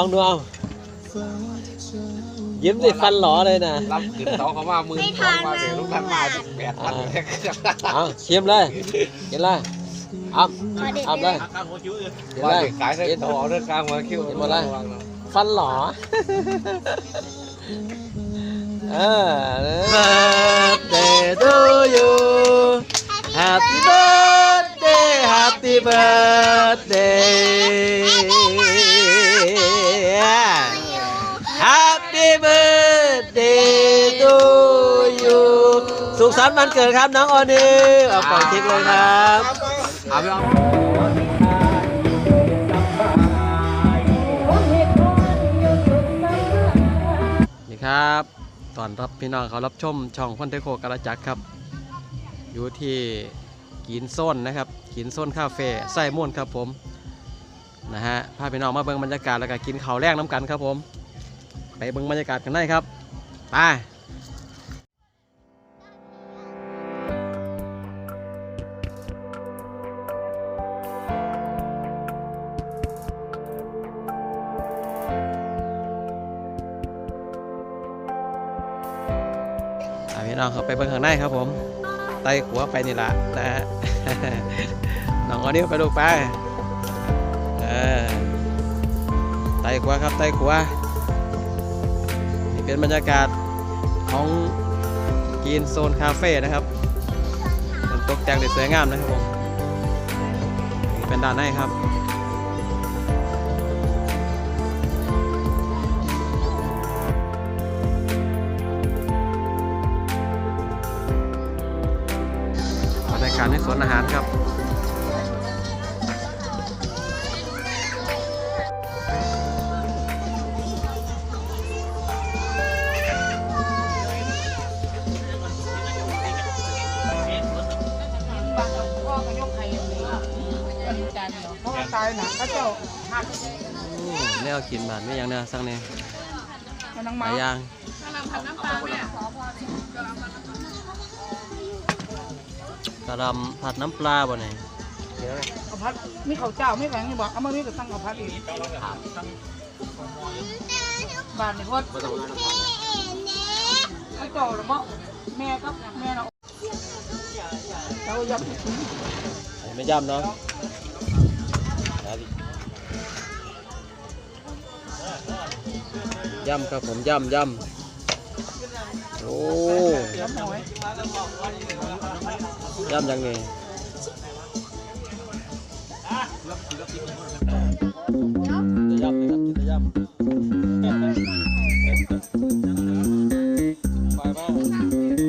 องดูเอายิ้มสิฟันหลอเลยนะรับขึ้นเสาเขามามือสองมาเดี๋ยวลูกท่านมาแปดพันเอาชิมเลยกินเลยอ้ํขอเด็ดอ้ํได้เลไหมยกินว่าเลยเด็กขายได้ต่อเรื่องกลางหัวคิ้วฟันหลอเออ birthday to you happy birthday happy birthday happy birthday to you สุขสันต์วันเกิดครับน้องออนิวเอาปล่อยคลิปเลยครับเอาไปเอานี่ครับตอนรับพี่น้องเขารับชมช่องพันเทโคกระจักครับ อยู่ที่ กินโซนนะครับกินโซนคาเฟ่ไส้ม่วนครับผมนะฮะพาพี่น้องมาเบิ่งบรรยากาศแล้วก็กินข้าวแรกน้ำกันครับผม ไปเบิ่งบรรยากาศกันได้ครับไปพาพี่น้องเขาไปเบิ่งข้างในครับผม ไต่ขัวไปนี่ละนะฮะน้องเอานิ้วไปลูกไปเออไต่ขัวครับไต่ขัวนี่เป็นบรรยากาศของกินโซนคาเฟ่นะครับตกแต่งได้สวยงามนะครับผมนี่เป็นด้านในครับากาศในสวนอาหารครับพ่อก็ยกไข่อย่างนี้อันนี้จานเดียวเพราะว่าตายหนักก็เจ้าหักอืมแนวกินบานไม่ยังแนวสั่งเนี่ยมันนังหมาลายอย่าง กระดำผัดน้ำปลาบ่เนี่ยเอาพัดมีข้าวเจ้าไม่แข็งนี่บอกเอามามีก็ตั้งเอาพัดอีกบ้านนี่พอดเขาเจ้าหรือเปล่าแม่กับแม่เราเรายับไม่ย่ำเนาะย่ำครับผมย่ำย่ำ โอ้ยับหน่อยย่ำยังไงจะย่ำเลยครับจะย่ำไปบ้าง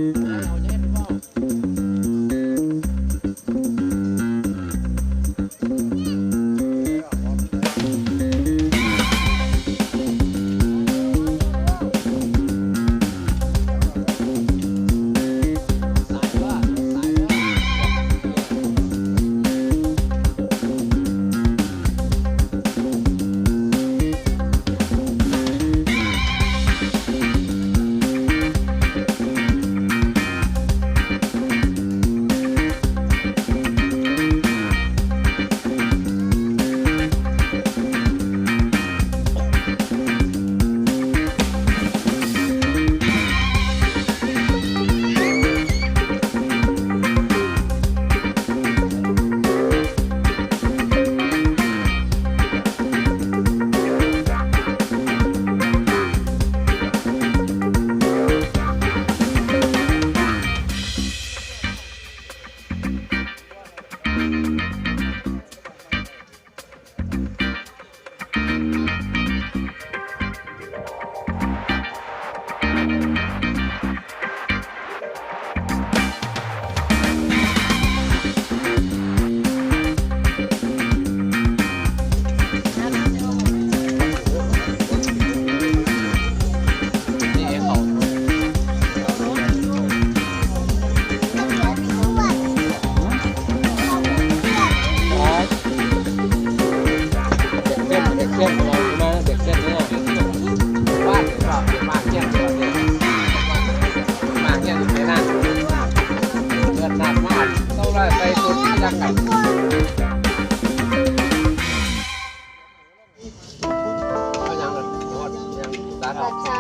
เอาบัตรช้า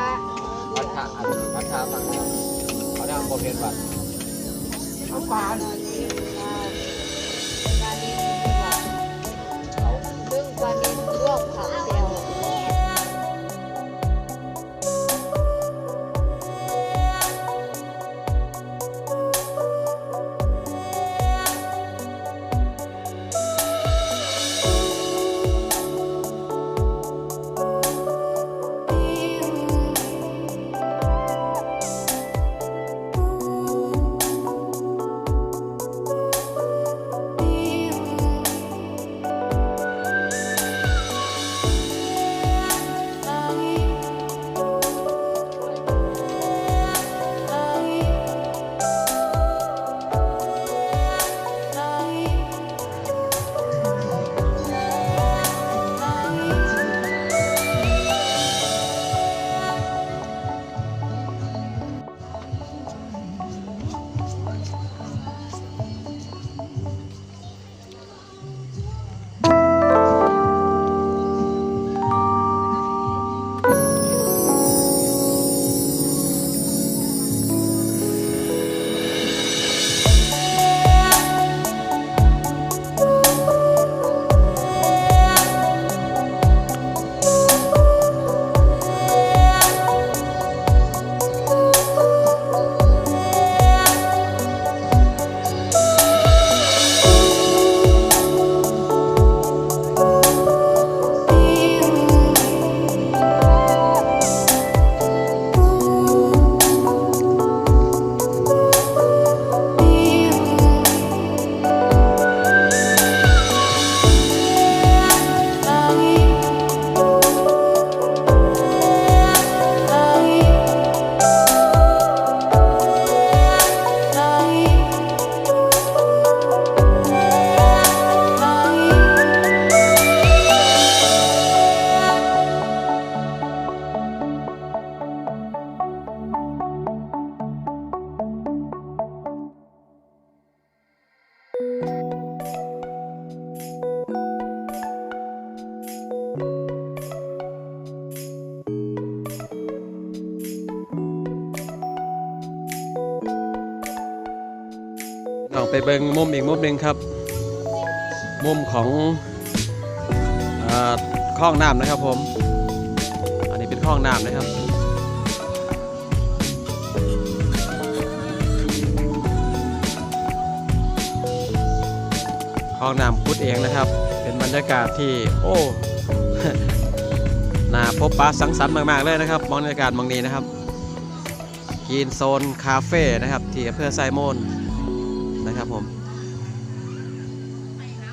พัดชาอันพัดชาฟังแล้วเขาได้เอาโปรเพนบัตรเอาปลาปลา ไปเบิงมุมอีกมุมหนึ่งครับ มุมของคลองน้ำนะครับผม อันนี้เป็นคลองน้ำนะครับคลองน้ำพุดเองนะครับ เป็นบรรยากาศที่โอ้น่าพบปะสังสรรค์มาก ๆ เลยนะครับบรรยากาศบางนี้นะครับกินโซนคาเฟ่นะครับที่อำเภอไซโมน นะครับผม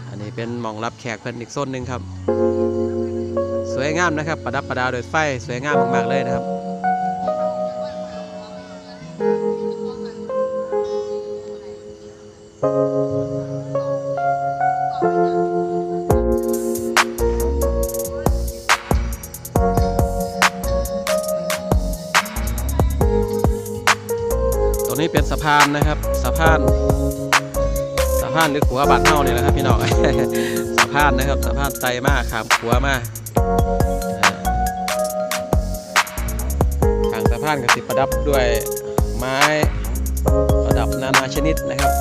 อันนี้เป็นหมองรับแขกเพิ่นอีกโซนหนึ่งครับ สวยงามนะครับ ประดับประดาโดยไฟสวยงามมากๆเลยนะครับตรงนี้เป็นสะพานนะครับสะพาน พานหรือขัวบาดเน่าเนี่ยนะครับพี่น้องสะพานนะครับสะพานไตมากขามขัวมากอ่าทางสะพานก็ติดประดับด้วยไม้ประดับนานาชนิดนะครับ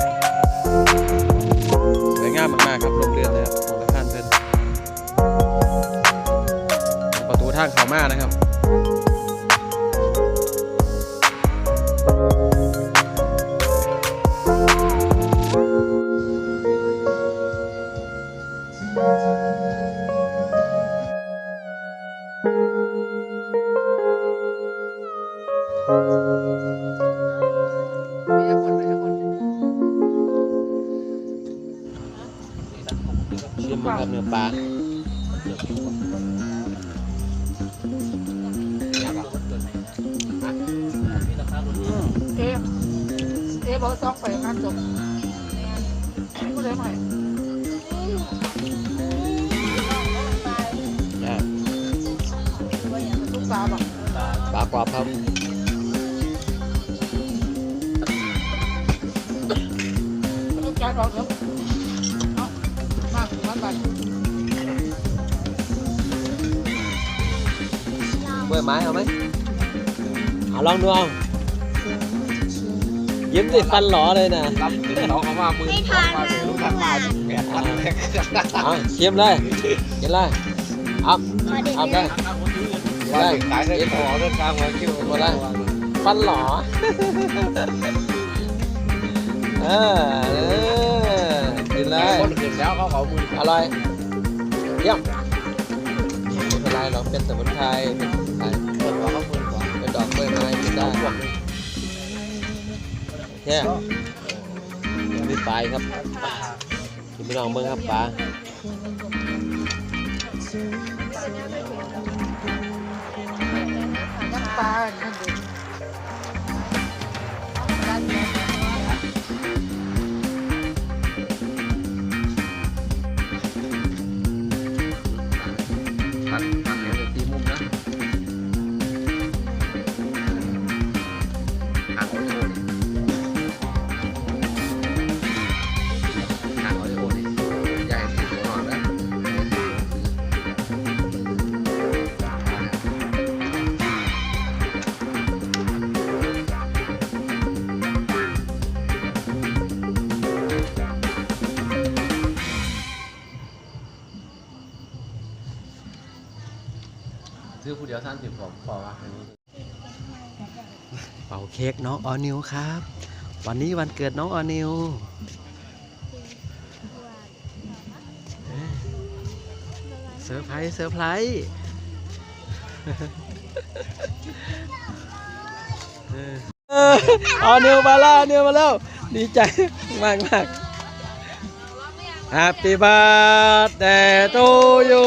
สวยงามมากๆครับลมเรือนนะครับของสะพานเพื่อนประตูทางเข้ามานะครับ มครับเนื้อปลาเอ๊ะเอ๊ะบอกต้องไปงานจบกูเลยไหมอ่าลูกสาวบอกปลากรอบ เบื่อไม้เอาไหมเเอาลองดูเอายิ้มติดฟันหลอเลยนะรับถึงเราเขามามือสองมาเดี๋ยวลูกหลานมาแปดพันแรกเอาชิมเลยกินเลยเอาเอาได้ว่าถึงขายได้พอเรื่องกลางมาคิวมาได้ฟันหลอเออเออกินเลยคนอื่นแล้วเขาเขามืออร่อยเยี่ยม ไม่เป็นไรอกเป็นสมุนไพรเป็นสมุนไพรคนเขาเขามือก่อนเป็นดอกกล้วยไม้กินได้โอเคมีปลายครับกินไปลองเบิ้งครับปลาน้ำปลา ผู้เดียวท่านสิบผมพอว่าอันนี้เป่าเค้กน้องออนิวครับ วันนี้วันเกิดน้องออนิวเซอร์ไพรส์เซอร์ไพรส์เออออนิวมาแล้วออนิวมาแล้วดีใจมากมาก Happy birthday to you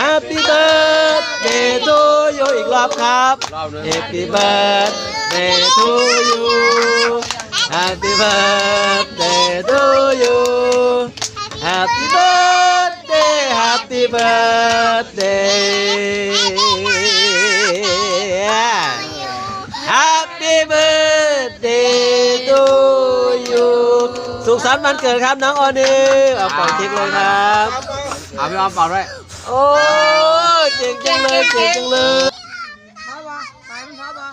Happy birthday to you อีกรอบครับ รอบนึง Happy birthday to you Happy birthday to you Happy birthday Happy birthday Happy birthday to you สุขสันต์วันเกิดครับน้องออนิวเอาเป่าเค้กเลยครับ เอาพี่ออมเป่าด้วย โอ้ยเก่งจังเลยเก่งจังเลยท้าบ่ไปมันท้าบ่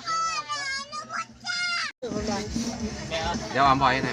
เดี๋ยวออมปล่อยให้หน่อย